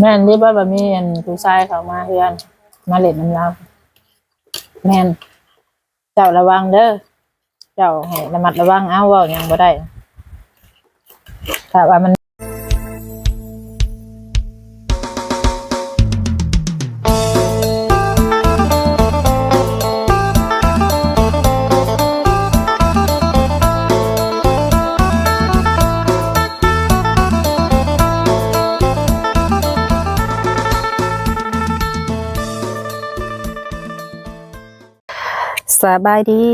แม่นที่บ้านบะมีอันผู้ชายเขามาเฮือน มาเล่นน้ำยาแม่น เจ้าระวังเด้อ เจ้าให้ระมัดระวังเอาเว่าหยังบ่ได้ถ้าว่ามัน บายดี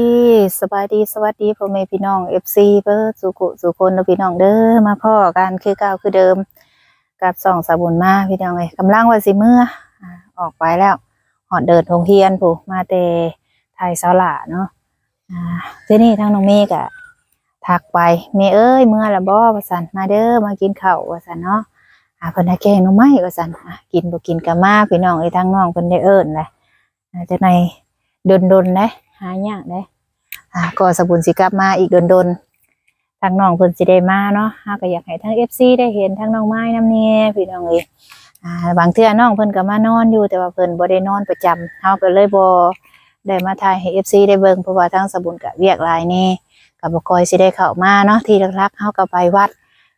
สบายดีสวัสดีพ่อแม่พี่น้องเอฟซีเบิร์สุขุสุคนพี่น้องเด้อมาพ่อกันคือเก่าคือเดิมกับสองสาบุญมาพี่น้องเอ้ยกำลังว่าสิเมื่อออกไปแล้วหอดเดินทงเฮียนผูมาเตไทยสาละเนาะที่นี่ทางน้องเมฆอะทักไปเมย์เอ้ยเมื่อละบ่วสันมาเด้อมากินข้าววสันเนาะอ่าเพิ่นแกงน่องไม้ว่าสันอะกินบ่กินก็มาพี่น้องเอ้ทางน้องเพิ่นได้เอิ้นแหละอ่าจังไดดนๆเด้ หายากเด้อ่าก็สบุญสิกลับมาอีกโดนๆทางน้องเพิ่นสิได้มาเนาะเฮาก็อยากให้ทั้ง FC ได้เห็นทั้งน้องไม้น้ำเน่พี่น้องเอ้ยอ่าบางเทื่อน้องเพิ่นก็มานอนอยู่แต่ว่าเพิ่นบ่ได้นอนประจำเฮาก็เลยบ่ได้มาถ่ายให้ FC ได้เบิ่งเพราะว่าทางสบุญก็เวียกหลายแนี่ก็บ่ค่อยสิได้เข้ามาเนาะที่หลักๆเฮาก็ไปวัด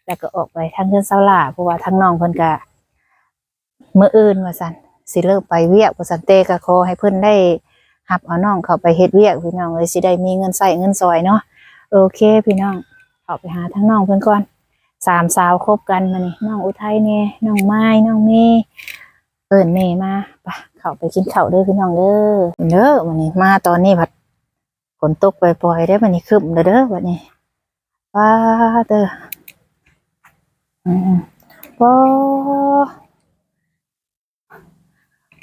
แล้วก็ออกไปทางเฮือนเซาหลาเพราะว่าทางน้องเพิ่นก็มื้ออื่นว่าซั่นสิเลิกไปเวียกว่าซั่นเตก็ขอให้เพิ่นได้ หับเอาน้องเขาไปเฮ็ดเวียกพี่น้องเลยสิได้มีเงินใส่เงินซอยเนาะโอเค พี่น้องเขาไปหาทั้งน้องเพิ่อนก่อนสามสาวคบกันมานี่น้องอุทัยเนี่ยน้องไม้น้องเมย์เอิญเมย์มาไปเขาไปกินข้าวเด้อพี่น้องเด้อเด้อวันนี้มาตอนนี้ผัดฝนตกปล่อยๆได้อวันนี้คึมเด้อเด้อวันนี้ว้าเด้ออืมว้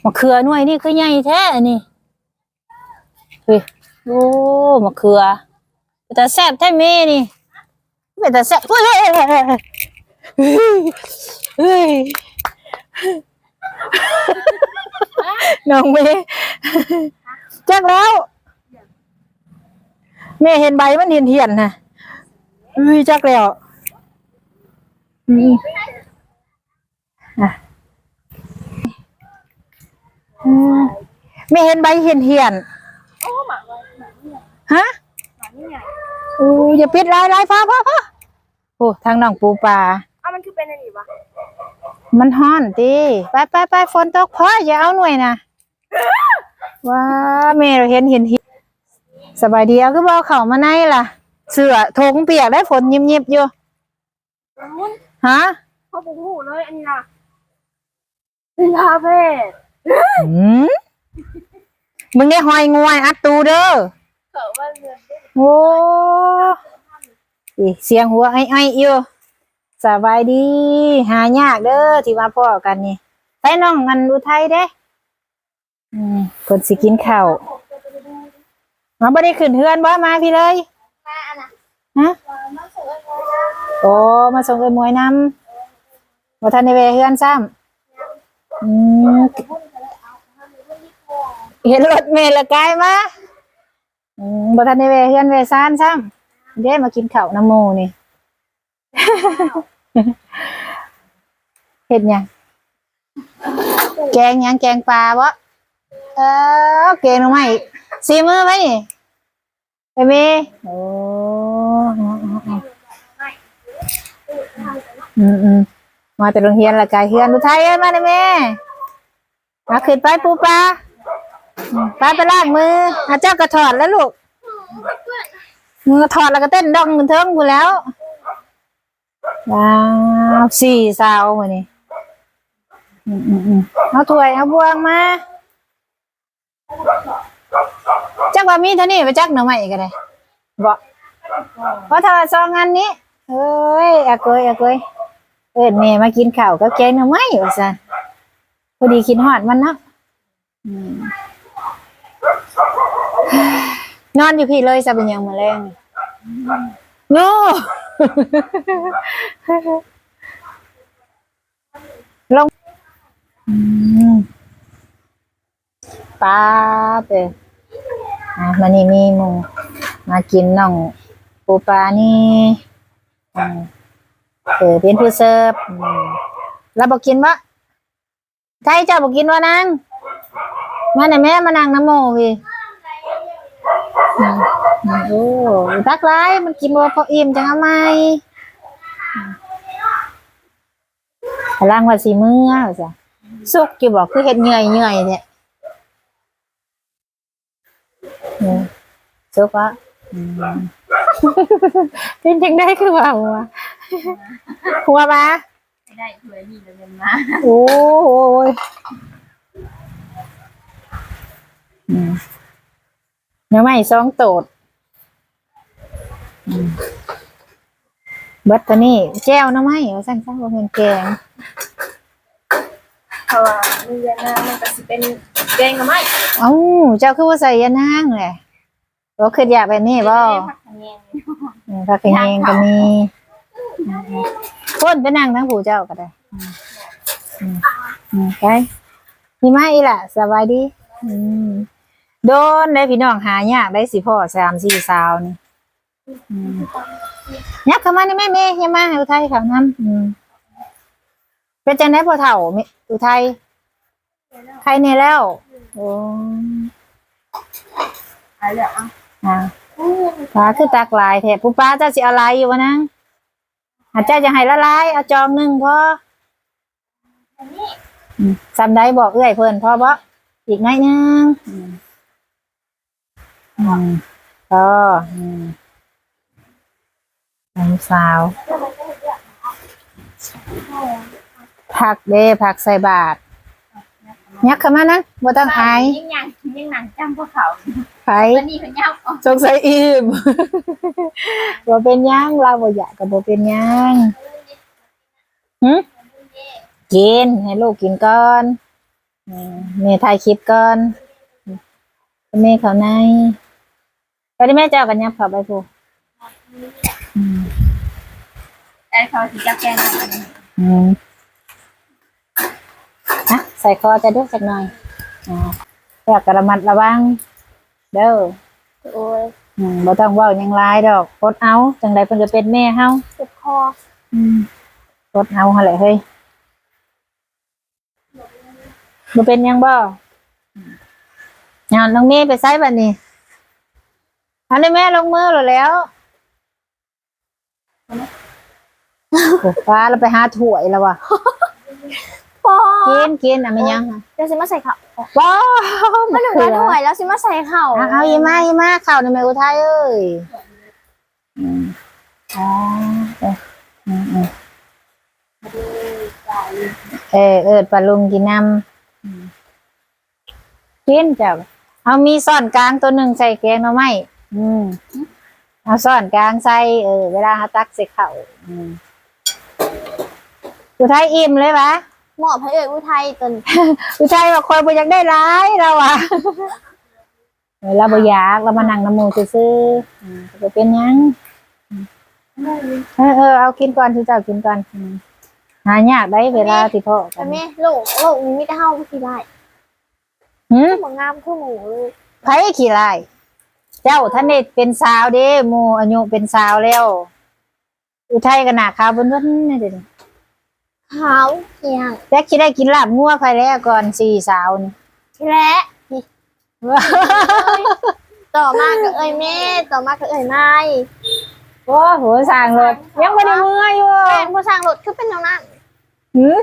มะเขือหน่วยนี่คือใหญ่แท้อันนี่ เฮ้ยโอ้มะเขือแต่แซ่บแท้เมนี่เป็นแต่แซ่บเฮ้ยเฮ้ยเฮ้ยเฮ้ยน้องเมย์จักแล้วเมย์เห็นใบมันเห็นเหียนนะเฮ้ยจักแล้วอืมอะอืมเมย์เห็นใบเห็นเหียน ฮะโอ้ยอย่าปิดลายลายฟ้าพ่อพ่อโอ้ทางน้องปูปลาอ้าวมันคือเป็นอะไรวะมันฮ้อนตีไปไปไปฝนตกพ่ออย่าเอาหน่วยนะว้าแม่เราเห็นเห็นเห็นสบายดีเอาก็บอกเขามาในล่ะ เสือทงเปียกได้ฝนยิบยิบๆอยู่รุ้นฮะเขาบอกหูเลยอันนี้นะลาเพศหืมมึงได้หอยงวยอัดตูเด้อ โอ้เสียงหัวไอ้ไอ้อยู่สบายดี หายากเด้อที่มาพ่อกันนี่ไปน้องงันอุทัยเด้อืมคนสิกินข้าวมาบ่ได้ขึ้นเฮือนบ่มาพี่เลยมาอันน่ะฮะโอ้มาส่งเอ้ยมวยน้ำบ่ทันได้แวเฮือนซ้ำอืมเห็นรถเมล์ละกายมา อืมบ่ทันได้แวะเฮือนแวะซ่านซ้ำเด้มากินข้าวน้ำหมูนี่เฮ็ดหยังแกงหยังแกงปลาบ่เออแกงหน่อไม้ซีมือไหมนี่ไปเมโอ้อืมอืมมาแต่โรงเรียนละกายเฮือนอุทัยเอ้ยมาเด้แม่มาขึ้นไปปูปลา ไปไปล้างมืออาเจ้าก็ถอดแล้วลูกมือถอดแล้วก็เต้นดองเทิงกูแล้วว้าวสี่สาวมานี่เอาถ้วยเอาบวงมาจักว่ามีเท่านี้ไปจักหน่อไม้ก็ได้บ่เพราะถ้าว่าซองงานนี้เอ้ยอะเกยอะเกยเอิ้นแม่มากินข้าวกับแกงหน่อไม้ว่าซั่นพอดีกินฮอดมันเนาะอืม นอนอยู่พี่เลยซะเป็นหยังมื้อแรงนี่โน่ลงอืมป้าเป้อะมันนี่มีหมูมากินน่องปูปลานี่อืมเออเป็นผู้เสิร์ฟอืมแล้วบอกกินวะใช่เจ้าบอกกินวะนางมาไหนอยแม่มานั่งน้ำโมพี่อืม โอ้ตักไรมันกินบ่พออิ่มจังเอาไหมพลังว่าสีมือว่าจ้ะสุกกี่บอกคือเห็ดเหนื่อยเหนื่อยเนี่ยอืมสุกวะอืมเป็นจังได้คือว่าหัวหัวปะไม่ได้ถวยนี่เงินมาโอ้ยอืมเนื้อไม่สองโตดอืมเบัตตานี่แจ้วเน้ำไม่เอาสั่งสั่งว่าเป็นแกงเพราะว่าเรียนนะมันก็สิเป็นแกงกับไม้เอ้าเจ้าคือว่าใส่ยานางเลยว่าคืออยากแบบนี้บ่ผักแยงอืมผักกระเฮงก็มีคนไปนั่งทั้งผู้เจ้าก็ได้อืมอืมอืมไปมีมาอีล่ะสบายดี อืม โดนได้พี่น้องหายากได้สิพ่อสามสี่สาวนี่อืมยักเข้ามาในแม่เมย์ยังมาให้อุทัยเขาน้ำอืมเป็นจังไดพอเถ่าแม่อุทัยใครเนี่ยแล้วโอ้อะไรอะอ่าปลาคือตักหลายแถบผู้ป้าเจ้าสิเอาอะไรอยู่วะนังอาจจะจะให้ละลายเอาจองหนึ่งพออืมจำได้บอกเอื้อยเพิ่นพอบ่อีกหน้อยหนึง อืมอืมพออืมน้ำสาว ผักเด้ผักใส่บาทยักเข้ามานะบ่ต้องอายยิ่งยังยิ่งหนังจำพวกเขาไผแล้วนี่เขาเน่าออกสงสัยอิ่มบ่เป็นหยังเราบ่อยากก็บ่เป็นหยังหึกินให้ลูกกินก่อนอืมแม่ถ่ายคลิปก่อนแม่เขาใน ไปดิแม่เจ้ากันยับเข้าไปพูอืมแต่เขาสิจะแกงกับอันนี้อืมอะใส่คอจะด้วยสักหน่อยอ่าอยากกระมัดระวังเด้อโอ้ยอืมบ่ต้องเว้าหยังหลายดอกกดเอาจังไดเพิ่นก็เป็นแม่เฮาเจ็บคออืมกดเอาหั่นแหละเฮ้ยบ่เป็นหยังบ่อืมอ่าน้องเมย์ไปไสบัดนี้ อันนี้แม่ลงมือแล้วแหล้วโอ้ฟ้าเราไปหาถ้วยแล้วว่ะพอกินกินอะไม่ยังอะเดี๋ยวสิมาใส่ข้าวว้าวมาถึงแล้วถวยแล้วสิมาใส่ข้าวเอาเอาอีมาอีมาข้าวในแม่อุทัยเอ้ยอืมอ๋อเอออืมอืมเออเอิดปลาลุงกินน้ำอืมกินจ้ะเอามีซ่อนกลางตัวหนึ่งใส่แกงหน่อไม้ อืมเอาซ่อนกลางใส่เออเวลาเขาตักใส่ข้าวอืมอุทัยอิ่มเลยปะหมอพระเอกอุทัยตนผู้ชายว่าคอยบ่อยากได้ร้ายเราอะเออเราบ่อยากเรามานั่งน้ำหมูซื่อๆอืมจะเป็นหยังเออเออเอากินก่อนที่เจ้ากินก่อนอืมหายากได้เวลาที่พ่อกัแต่นแม่โลกโลกนี้ไม่ได้เฮาที่ได้หืม บ่งามคือหมูเลยไผขี้ลาย เจ้าท่านนี่เป็นสาวเด้หมู่อายุเป็นสาวแล้ว อุทัยกันหนาขาวบนวันนี่เด้อขาวเหี่ยงแจ๊กคิดได้กินลาบงัวใครแล้วก่อนสี่สาวนี่และต่อมาก็เอ้ยแม่ต่อมาก็เอ้ยนายโอ้โหสร้างรถยังไม่ได้เมื่ออยู่เป็นผู้สร้างรถคือเป็นแนวนั้นหืม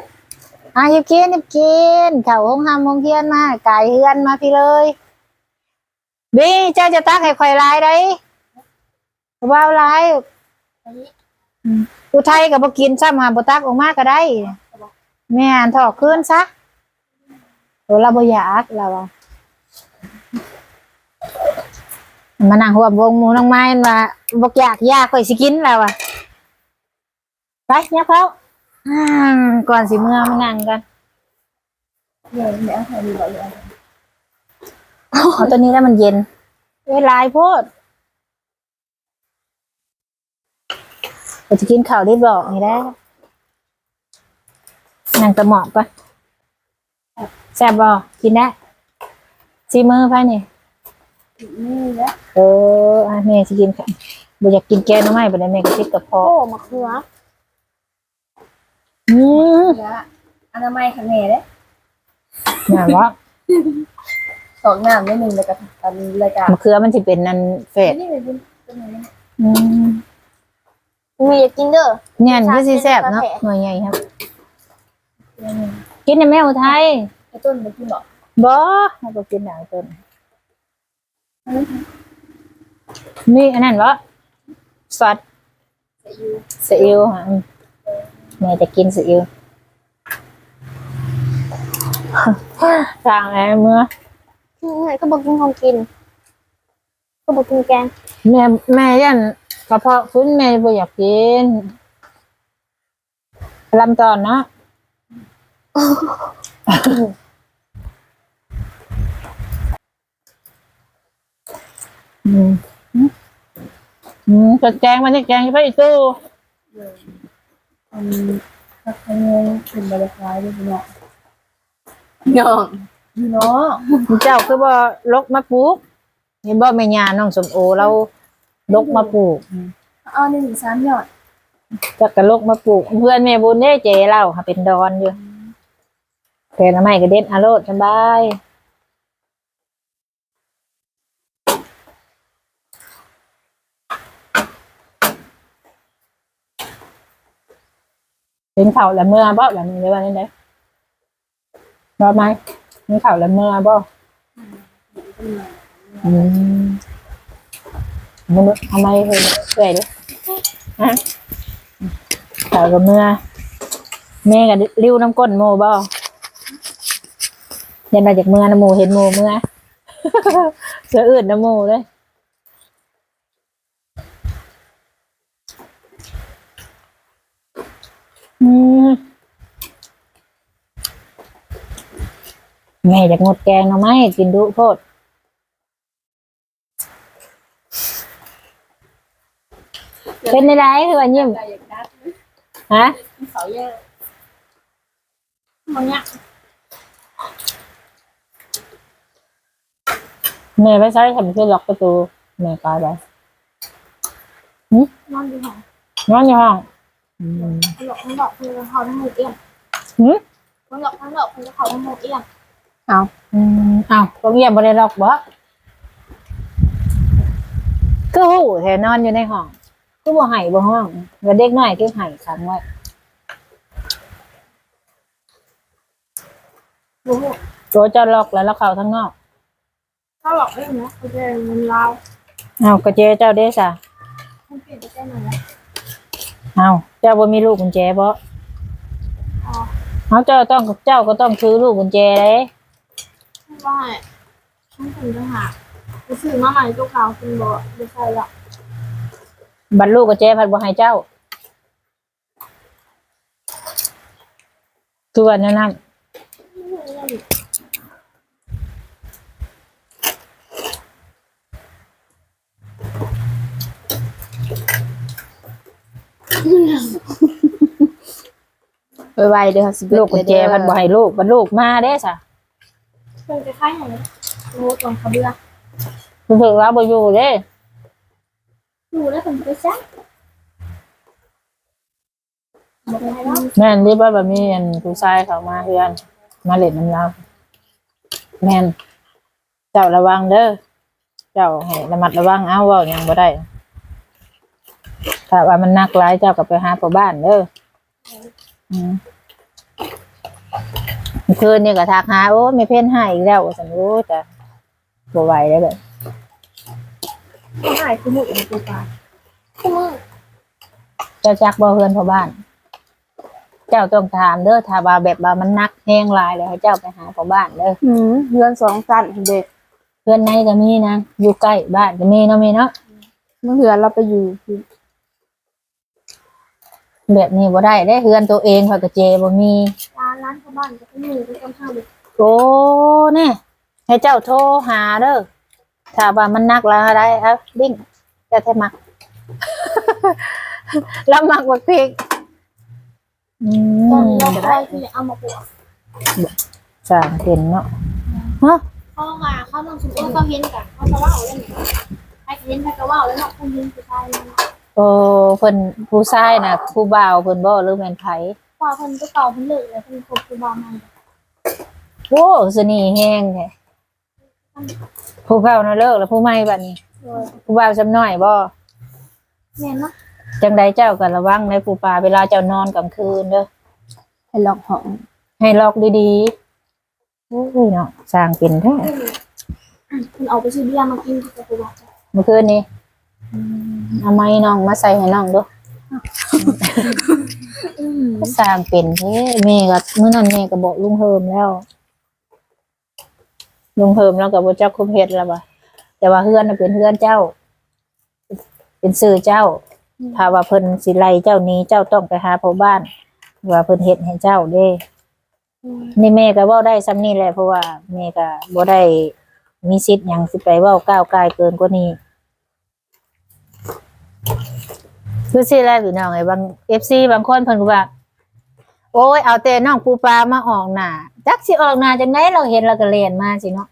อะหยิบกินหยิบกินเข่าห้องห้ามห้องเฮียนมาไก่เฮือนมาพี่เลย บีเจ้าจะตักให้ข่อยลายได้ว่าวลายอุทัยกับบกินซ้ำหาบตักออกมาก็ได้แม่นถอกขึ้นซะโอ้เราบอยากเรามานั่งหัววงหมูน้องไม้ว่าบอกอยากยากข่อยสิกินแล้วอะไปเนี่ยเขาอ่าก่อนสิเมื่อมานั่งกันเดี๋ยวเดี๋ยวให้ดูก่อนเลย เอาตัวนี้แล้วมันเย็น เวลายโพดเราจะกินข้าวรีบบอกนี่ได้นั่งตะหมอบก่อนแซ่บบ่กินได้ซีมือไปนี่นี่แหละเอออะแม่จะกินค่ะบ่อยากกินแกงหน้ำไม้บ่ได้แม่ก็คิดกับพ่อโอ้มะเขืออืมเขืออนามัยคันแม่เด้แม่นบ่ สองน้ำนิดนึงแล้วก็อันรายการมะเขือมันสิเป็นนั่นเฟดนี่เป็นเป็นไงอืมมีอยากกินเด้อเนี่ยมันคือสิแซ่บเนาะหน่วยใหญ่ครับกินในแมวไทยไอ้ต้นไปกินบ่บ่ให้บ่กินหนังต้นนี่อันนั้นบ่ซอสจะอยู่ซีอิ๊วฮะอืมแม่จะกินซีอิ๊วทางไหนเมื่อ ก็บอกกินของกิน ก็บอกกินแกงแม่แม่ยันกระเพาะขึ้นแม่บ่อยากกินลำตอนเนาะอืมอืมจะแกงมันจะแกงไปอีกตู้อืมถ้าใครงงเป็นบริคลายด้วยเนาะย่อง เนาะเจ้าคือบ่ลกมาปลูกเห็นบ่แม่ย่าน้องสมโอเราลกมาปลูกเอาหนึ่งสามหยอดจักกะลกมาปลูก เพื่อนแม่บุญเด้เจเราค่ะเป็นดอนอยู่แผ่นไม้ก็เด็ดอาโรดสบายเป็นเข่าละเมื่อบ่แบบนี้เลยว่านี่เด้รอไหม เป็นเข่าละเมื่อบ่อืมมันทำไมเคยเคยดิฮะเข่าละเมื่อแม่กับริ้วน้ำก้นโมบ่ยันมาจากเมื่อนะโมเห็นโมเมื่อเสืออื่นนะโมเลยอืม แม่อยากงดแกงเนาะไหมกินดุโพดเป็นไรคือว่ายิ้มใจอยากดัดฮะเขาเยอะมันเนี้ยแม่ไปใช้ทำเพื่อล็อกประตูแม่กลายไปนอนอยู่ห้องนอนอยู่ห้องอืมทั้งหลอกทั้งหลอกคือเขาทั้งหมดเอี่ยมหืมทั้งหลอกทั้งหลอกคือเขาทั้งหมดเอี่ย มอืมอ้าวโรงเรียนบ่ได้ล็อกบ่ก็หูแทนอนอยู่ในห้องก็บ่ให้บ่ห้องแล้วเด็กน้อยคือให้ขังไว้รู้ตัวเจะล็อกแล้วแล้วเข้าทั้งนอก ถ้าหลอกเองนะเขาจะเงินเราอ้ากระเจเจ้าเด้ซะคุณเปลี่ยนไปได้ไหมล่ะอ้าเจ้าบ่มีลูกกุญแจบ่อ๋อ เอาเจ้าต้องเจ้าก็ต้องถือลูกกุญแจเด้ไม่ ว่าฉันถึงจะหาไปซื้อมาใหม่ตัวเก่าเป็นบ่ไม่ใช่ละบัดลูกกุญแจพัดบ่ให้เจ้าคือว่าแนวนั้นไวๆเด้อค่ะสิเบิดลูกกุญแจพัดบ่ให้ลูกบัดลูกมาเด้ซะ เป็นคล้ายๆอย่างนี้รู้ตรงเขาเบื่อคือถึงว่าบ่อยู่เด้ดูแล้วผมไปซักบอกให้แล้วแม่นที่บ้าแบบนี้อันผู้ชายเขามาเฮือน มาเล่นน้ำเราแม่นเจ้าระวังเด้อเจ้าให้ระมัดระวังเอาเว่าหยังบ่ได้ถ้าว่ามันนักหลายเจ้าก็ไปหาพ่อบ้านเด้ออืม คืนนี่ก็ทักหาโอ้ไม่เพ่นให้อีกแล้วสันโอ้จะบ่ไหวแล้วแบบเขาหายคือหมุดในตัวปลาคือมือเจ้าจักบ่เฮือนพ่อบ้าน เจ้าต้องถามเด้อถ้าว่าแบบว่ามันหนักแห้งหลายแล้วให้เจ้าไปหาพ่อบ้านเด้ออืมเพื่อนสองสันเด็กเพื่อนในก็มีนะอยู่ใกล้บ้านก็มีเนาะมีเนาะเมื่อเหือนเราไปอยู่ที่แบบนี้บ่ได้ได้เฮือนตัวเองเขาก็เจบ่มีร้านร้านชาวบ้านก็ต้องมือก็ต้องเข้าเลยโอ้นี่ให้เจ้าโทรหาเด้อถ้าว่ามันหนักแล้วได้เอ้าดิ้งจะแท้มัก แล้วมักบักพริกอืตอนมนี้เราก็ได้ที่เอามาปลูกสร้างเป็นเนาะฮะเขามาเขาลงสุดเขาเห็นกันเขาจะว่าเอาเล่นใครเห็นใครก็ว่าแล้วเนาะคุณยิงคือใครโอ้เพิ่นผู้ชายน่ะผู้บ่าวเพิ่นบ่หรือแม่นไผ ว่าเพิ่นก็เก่าเพิ่นเลิกแล้วเพิ่นคบกูบ่ามันโอ้สนีแห้งแท้ผู้เก่าน่ะเลิกแล้วผู้ใหม่บัดนี้โดยผู้บ่าวจำน้อยบ่แม่นเนาะจังใดเจ้าก็ระวังในผู้ป่าเวลาเจ้านอนกลางคืนเด้อให้ล็อกห้องให้ล็อกดีๆโอ้ยเนาะสร้างเป็นแท้เพิ่นเอาไปซื้อเบียร์มากินกับกูบ่าเมื่อคืนนี้เอาไม้น้องมาใส่ให้น้องดู สร้างเป็นแท้แม่ก็มื้อนั้นแม่ก็บอกลุงเฮิมแล้ว ลุงเฮิมแล้วก็บ่จักคุมเฮ็ดแล้วบ่แต่ว่าเฮือนน่ะเป็นเฮือนเจ้า เป็นชื่อเจ้า ถ้าว่าเพิ่นสิไล่เจ้าหนี้เจ้าต้องไปหาพ่อบ้าน ว่าเพิ่นเฮ็ดให้เจ้าเด้นี่แม่ก็เว้าได้ซ้ำนี่แหละเพราะว่าแม่ก็บ่ได้มีสิทธิ์หยังสิไปเว้าก้าวกายเกินกว่านี้ คือสิแลพี่น้องไอ้บาง FC บางคนเพิ่นก็ว่าโอ้ยเอาแต่น้องปูปลามาออกหน้าจักสิออกหน้าจังไดเราเห็นเราก็เล่นมาสิเนาะ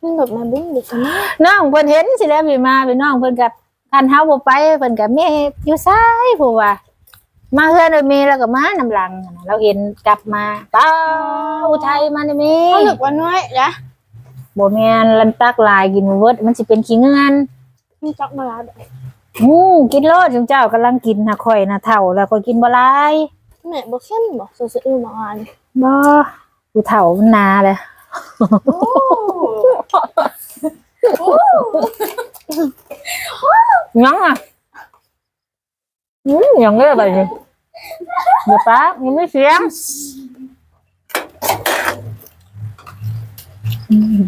มันแบบมาบึ้งเด็กกันนะน้องเพิ่นเห็นสิแล้วพี่มาพี่น้องเพิ่นกับคันเฮาบ่ไปเพิ่นกับแม่อยู่ซ้ายผู้ว่า มาเฮือนโดยมีแล้วก็มานำหลังน่ะเราเห็นกลับมาป้าอุทัยมาได้มีเขาหลึกวันน้อยนะบ่แม่นลันตักลายกินบ่เบิดมันสิเป็นขี้เงื่อนมีจักมาแล้ว อู้กินโลดจุงเจ้ากำลังกินน่ะข่อยน่ะเฒ่าแล้วก็กินบ่หลายแม่บ่เข้มบ่ซื่อๆมาอ่านบ่ผู้เฒ่ามันนาเลยยังอะอืมยังเลยแบบนี้เดี๋ยวป้ายังไม่เสียง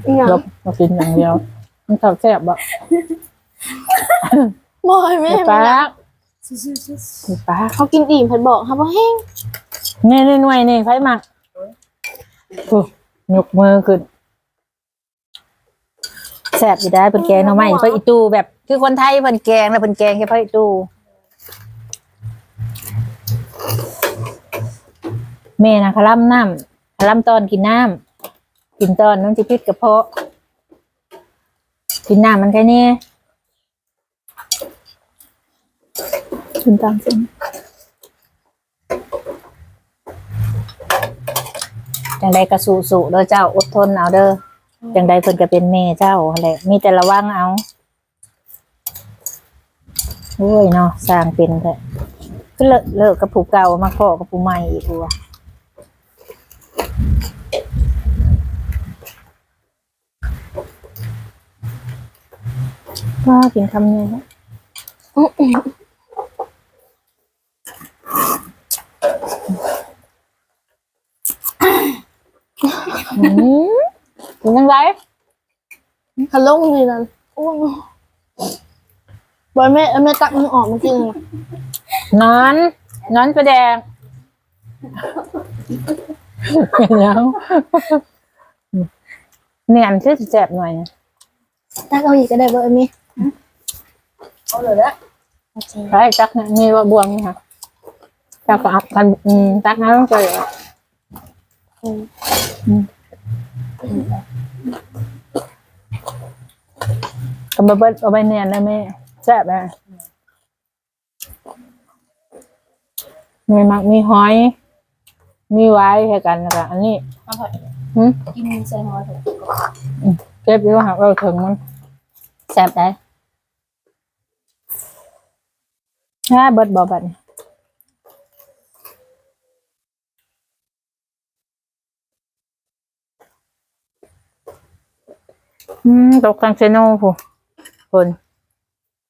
อีหยังลบมากินอย่างเดียวมันข้าวแซ่บอะ บ่ให้แม่เดี๋ยวป้าแม่เดี๋ยวป้าเขากินอิ่มเพิ่นบอกครับว่าแห้งนี่นี่หน่วยนี่ไฟหมักโอ้ยกมือขึ้นแซ่บอยู่ได้เป็นแกงหน่อไม้เพราะอีตูแบบ คือคนไทยเป็นแกงแล้วเป็นแกงแค่เพราะอีตูแม่นะคลั่มน้ำคลั่มตอนกินน้ำกินตอนน้ำจิพิษกระเพาะ กินน้ำมันแค่นี้ กินตามเส้นจังใดก็สู้สู้ๆเด้อเจ้าอดทนเอาเด้อจังใดเพิ่นก็เป็นแม่เจ้าหั่นแหละมีแต่ระวังเอาโอ้ยเนาะสร้างเป็นแท้ก็เลิกเลิกกับผู้เก่ามาขอกับผู้ใหม่อีกตัวก็กินคำนี้นะ อืมกินจังไดคันลงนี่นั่นโอ้ยบ่ให้แม่เอาแม่ตักมันออกมากินน่ะนอนนอนกระแดงเดี๋ยวเนี่ยอันคือสิแสบหน่อยนะตักเอาอีกก็ได้บ่เอมี่เอาเลยแล้วโอเคใช่ตักนะมีว่าบวงนี่ค่ะตักก็เอากันอืมตักน้ำก็เลยอืม ก็มาเบิดเอาไปเนียนนะแม่แซ่บนะมีมักมีหอย มีไว้ให้กันแล้วก็อันนี้เอาเถอะหืมกินใส่หอยเถอะเก็บอยู่หักเราถึงมันแซ่บได้ถ้าเบิดบอบัดน อืมตกกลางเซโน่ผู้คน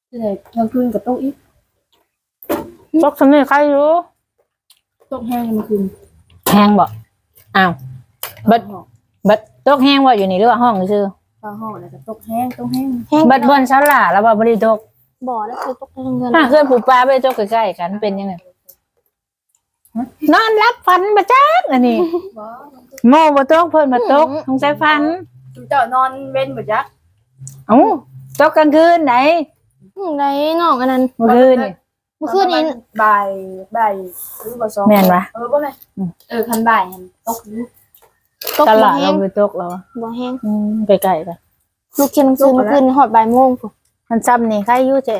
จะได้กลางคืนกับโต๊ะอีกตกสำเนียใครอยู่โต๊ะแห้งมันคืนแห้งบ่อ้าวเบิดเบิดตกแห้งว่าอยู่นี่หรือว่าห้องซื่อฟ้าห้องแล้วก็โต๊ะแห้งโต๊ะแห้งแห้งเบิดบนชั้นล่ะแล้วว่าบ่ได้ตกบ่อแล้วคือตกเงินถ้าเพื่อนผู้ปลาไปตกใกล้ๆกันเป็นยังไงนอนรับฝันประจักอันนี้ว้าโม่บ่ตกเพิ่นมาตกสงสัยฝัน จุ๊เจ้านอนเว้นบ่จักเอ้าตกกลางคืนไหนอืมได้น้องอันนั้นเมื่อคืนนี่ เมื่อคืนนี้ บ่ายบ่ายหรือบ่สองแม่นวะเออบ่แม่นเออคันบ่ายหั่นตกอยู่ตกตบ่ลาดแห้เรางไปตกแล้วบ่แห้งอืมใกล้ๆกันลูกเขียนหนังสือเมื่อคืนนี่ฮอดบ่ายโมงพุ่นมันซ้ำนี่ใครอยู่แจะ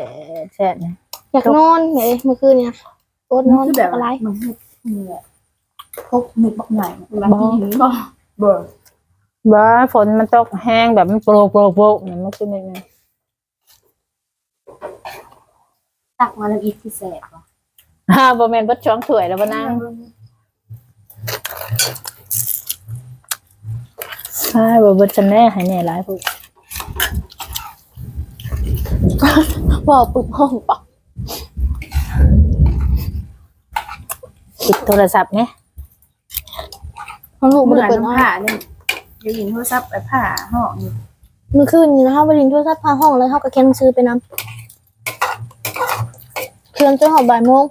แฉะนี่อยากนอนแหมเมื่อคืนเนี่ยโอ๊ตนอนคือแบบอะไรมันเห็ดนี่แหละพกเม็ดบักใหญ่เวลากินหินก็เบิ่ง บ่ฝนมันตกแห้งแบบมันโปรโปรโปรเนี่ยมันคือยังไงตักมาแล้วอีกที่แสบว่ะฮ่าบ่แม่นเบ่ช่องถ้วยแล้วบ่นางใช่บ่เบิดจันแน่ให้แน่หลายผู้บอกปึกห้องปะปิดโทรศัพท์ไงเขาลูกเมื่ไม่อได้ไหร่เปิดน้องห้องผ่าเนี่ย เดี๋ยวหญิงโทรศัพท์ไปผ่าห้องนี่เมื่อคืนนี้นะคะบรินโทรศัพท์พาห้องแล้วเขาก็เขียนหนังสือไปนำเขียนจนหอบบ่ายโมง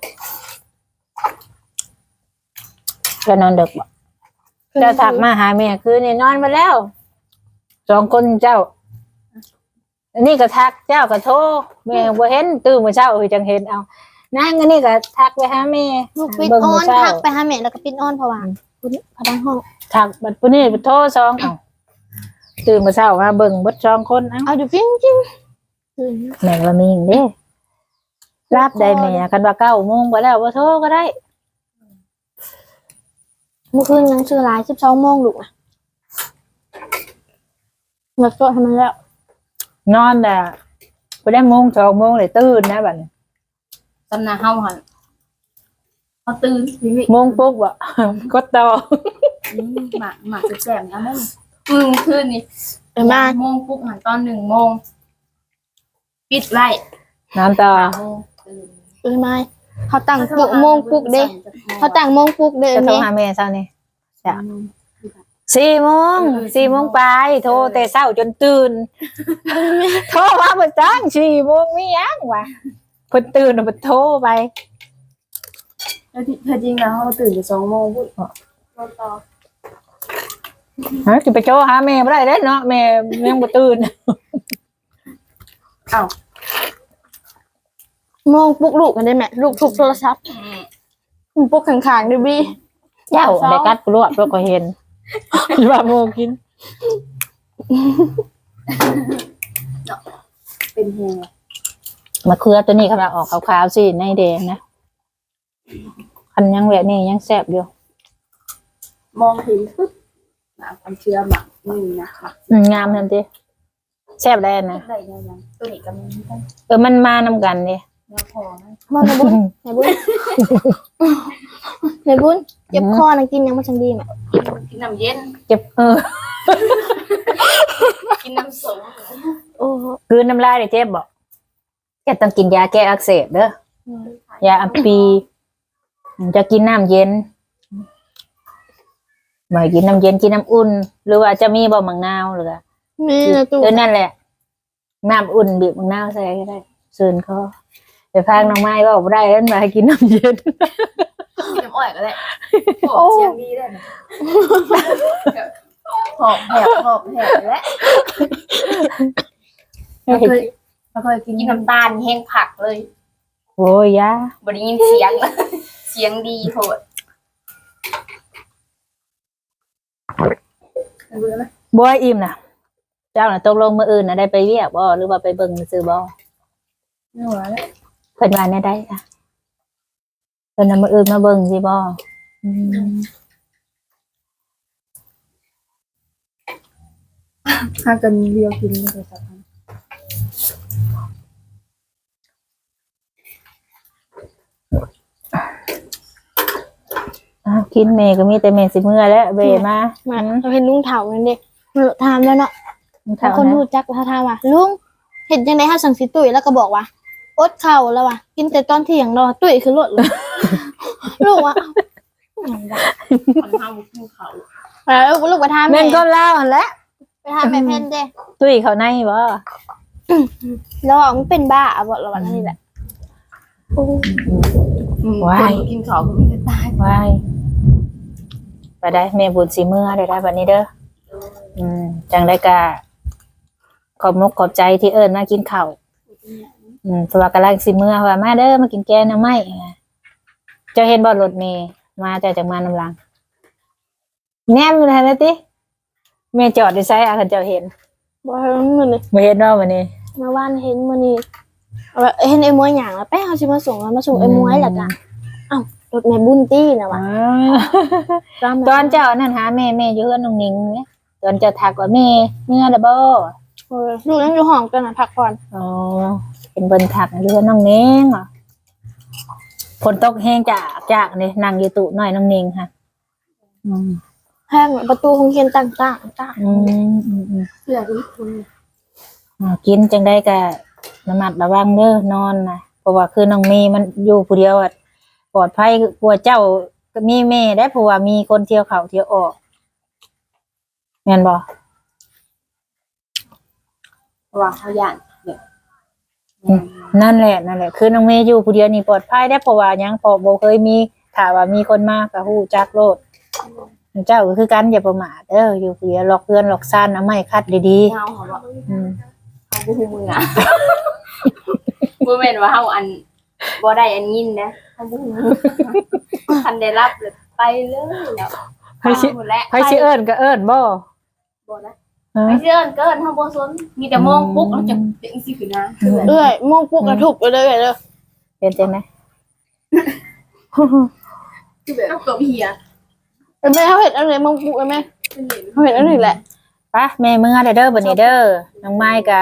จะนอนดึกบ่เจ้าทักมาหาแม่คือนี่นอนมาแล้วสองคนเจ้า อันนี้ก็ทักเจ้าก็โทรแม่บ่เห็นตื่นมาเช้าเอ้ยจังเห็นเอานางอันนี้ก็ทักไปหาแม่ลูกปิดเบิ่งออมื้นเช้า ทักไปหาแม่แล้วก็ปิดออนเพราะว่าคุณ พนักห้องทักบัดปุ่นนี่ไปโทรสองเอาตื่นมาเช้ามาเบิ่งเบดสองคนเอ้าเอาอยู่จริงจริงแม่ก็มีอย่างเด้รับได้แม่กันว่าเก้าโมงไปแล้วว่าโทรก็ได้เมื่อคืนยังซื้อหลายสิบสองโมงลูกนะหมดตัวทำไมแล้ว นอนแต่ไปได้โมงสองโมงเลยตื่นนะบัดนี้ตำนาเฮาหัน เขาตื่นพี่วิโมงปุ๊บอะ ก็ต่อนี่หมากหมากจะแจ่มนะแม่อืมคืนนี่เดี๋ยวมาโมงปุ๊บหันตอนหนึ่งโมงปิดไล่นอนต่อโมงตื่นเดี๋ยวมาเขาตั้งปลุกโมงปลุกเด้เขาตั้งโมงปลุกเด้จะโทรแม่หาแม่เช้านี่จ้ะสี่โมงสี่โมงไปโทรแต่เช้าจนตื่นโทรมาเพิ่นจังสี่โมงมีหยังวะเพิ่นตื่นแล้วเพิ่นโทรไป แล้วที่แท้จริงแล้วเขาตื่นแต่สองโมงพูดรถต่อฮะสิไปโทรหาแม่บ่ได้เด้เนาะแม่ยังบ่ตื่นอ้าวโมงปลุกลูกกันได้ไหมลูกถูกโทรศัพท์ปลุกข้างๆดิบี้เจ้าได้กัดกรวดแล้วก็เห็นว่าโมกิน เป็นแฮงมะเขือตัวนี้กำลังออกขาวๆสิในแดงนะ คันยังแบบนี้ยังแซ่บอยู่มองเห็นปึ๊บหนาความเชื่อหมักนี่นะหมักอืมงามทันทีแซ่บได้นะได้ยังยังตัวนี้ก็มีกันเออมันมานำกันดิเนื้อพอนะมองในบุญในบุญในบุญเจ็บคอนะกินยังไม่ชังดีไหมกินน้ำเย็น เจ็บเออกินน้ำสมโอ้คืนน้ำลายได้เจ็บบอกแกต้องกินยาแก้อักเสบเด้อยาอัมปี จะกินน้ำเย็นไม่กินน้ำเย็นกินน้ำอุ่น หรือว่าจะมีบ่มังนาวหรือมีนะตู้เออนั่นแหละ น้ำอุ่นบีบมังนาวใส่ก็ได้ซึนเขาไปพากน้องไม้ว่าบ่ได้แล้วมาให้กินน้ำเย็นกินน้ำอ้อยก็ได้โอ้เสียงดีได้ไหมหอบแหบหอบแหบและเราเคยเราเคยกินน้ำตาลแห้งผักเลย โอ้ยยาบได้ยินเสียงเสียงดีโพดเบื่อไหมบัวอิ่มนะเจ้าน่ะตกลงมืออื่นนะได้ไปเรียกบ่หรือว่าไปเบิ่งซื้อบ่ไม่ไหวแล้วเพิ่นว่าแน่ได้ค่ะเพิ่นน่ะมืออื่นมาเบิ่งสิบ่อืมหากันเดียวกินไม่ได้สักครั้งอ้า กินเมย์ก็มีแต่เมย์สิเมื่อแล้วเบมามาเราเห็นลุงเถานั่นเด็กถามแล้วเนาะเท่าคนนะรู้จักเขาถามว่าลุงเห็นยังไงฮะสั่งสิตุ้ยแล้วก็บอกว่าอดเข่าแล้วว่ะกินแต่ตอนเที่ยงเนาะตุ้ยคือรถเลยลูกว่าคนทำกินเขาแล้วลูกไปถามแม่แม่นก็เล่าหั่นแหละไปถามแม่เพ่นเด้ตุ้ยเขาในบ่แล้วบอกมันเป็นบ้าบอกเราว่านั่นนี่แหละคนกินเขาก็มีแต่ตายว้าย ไปได้แม่บุญสิเมื่อได้ได้บัดนี้เด้ออืมจังได้กะขอบมุกขอบใจที่เอิ้นมากินข้าวอืมเพราะว่ากำลังสิเมื่อว่ามาเด้อมากินแกงหน่อไม้เจ้าเห็นบ่รถเมย์มาเจ้าจากมานำหลังแนมอยู่แท้เลยติแม่จอดได้ไสอาคันเจ้าเห็นบอกให้มันมันเลยบ่เห็นเนาะวันนี้เมื่อวานเห็นมันนี่เอาแบบเห็นไอ้มวยหยางแล้วแป้งเขาชิมาส่งแล้วมาส่งไอ้มวยแหละจ้ะ รถแม่บุญตี้นะวะตอนเจ้านั่นหาแม่แม่อยู่เฮือนน้องนิงเนี่ยตอนเจ้าทักว่าแม่เมื่อละบ่เออลูกยังอยู่ห้องกันนะพักผ่อนอ๋อเป็นเบิ่นทักอยู่เฮือนน้องนิงเหรอฝนตกแห้งจากจากนี่นั่งอยู่ตู้น้อยน้องนิงค่ะอืมแห้งประตูคงเขียนต่างต่างต่างอืมอืมอืมเพื่อที่คุณอ่ากินจังได้ก็ระมัดระวังเด้อนอนนะเพราะว่าคือน้องเมย์มันอยู่ผู้เดียวอะ ปลอดภัยกลัวเจ้าก็มีแม่ได้เพราะว่ามีคนเที่ยวเขาเที่ยวออกแม่นบ่เพราะว่าเขาย่านแบบนั่นแหละนั่นแหละคือน้องเมย์อยู่ผู้เดียวนี่ปลอดภัยได้เพราะว่าหยังพอบ่เคยมีถ้าว่ามีคนมาก็ฮู้จักโลดเจ้าก็คือกันอย่าประมาทเด้ออยู่ผู้เดียวล็อกเพื่อนล็อกซ่านเอาไม้คัดดีเฮาเขาบอกๆอืมเขาบ่ฮู้มืออะบ่แม่นว่าเฮาอัน บ่ได้อันยินนะเฮาบ่ฮู้มือคันได้รับเลยไปเลยแล้วไผสิหมดแล้วไผสิเอิ้นก็เอิ้นบ่บ่นะฮะไปเชื่อนเกินเฮาบ่สนมีแต่มองปุ๊บแล้วจะเป็นสิคือนะคือแบบเอ้ยโมงปุ๊กกระทุบไปเลยเลยเป็นจังได๋คือแบบตัวเฮียเอ้ยแม่เขาเห็นอะไรโมงปุ๊กเอ้ยแม่เป็นเหรียญเขาเห็นอะไรแหละไปแม่มื้อเด้อเด้อบัดนี้เด้อน้องไม้ก็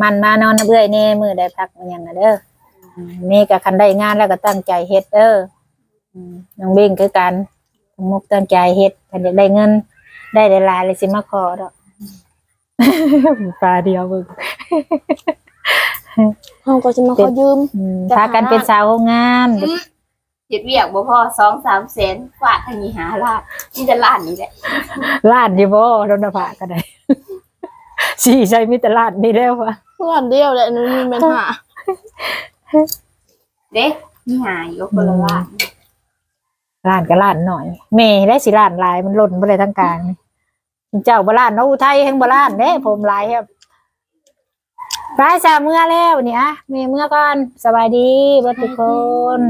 มันมานอนเบื่อยแน่มื้อได้พักมันหยังน่ะเด้อ อืมแม่ก็คันได้งานแล้วก็ตั้งใจเฮ็ดเด้ออืมน้องเบ้งคือกันตั้งมุกตั้งใจเฮ็ดคันอยากได้เงิน ได้หลายๆเลยสิมาขอดอกตาเดียวเบิ่งเขาก็จะมาขอยืมอืมพากันเป็นสาวโรงงานเฮ็ดเวียกบ่พอ2-3แสนฟาดทางนี้หาลาดนี่จะล้านนี่แหละล้านอยู่บ่โดนภาก็ได้สิใช่มีแต่ล้านนี่แล้ววะเพื่อนเดียวแหละนึงมีปัญหา เด็กนี่หายยู่คนละล้านล้านก็ล้านหน่อยเมย์ได้สิล้านลายมันหล่นไปเลยทั้งกลางเจ้าบล้านนกอุทัยแห่งบล้านเด้ผมลายครับลายสามเมื่อแล้วเนี่ยเมย์เมื่อก่อนสบายดีเบิดทุกคน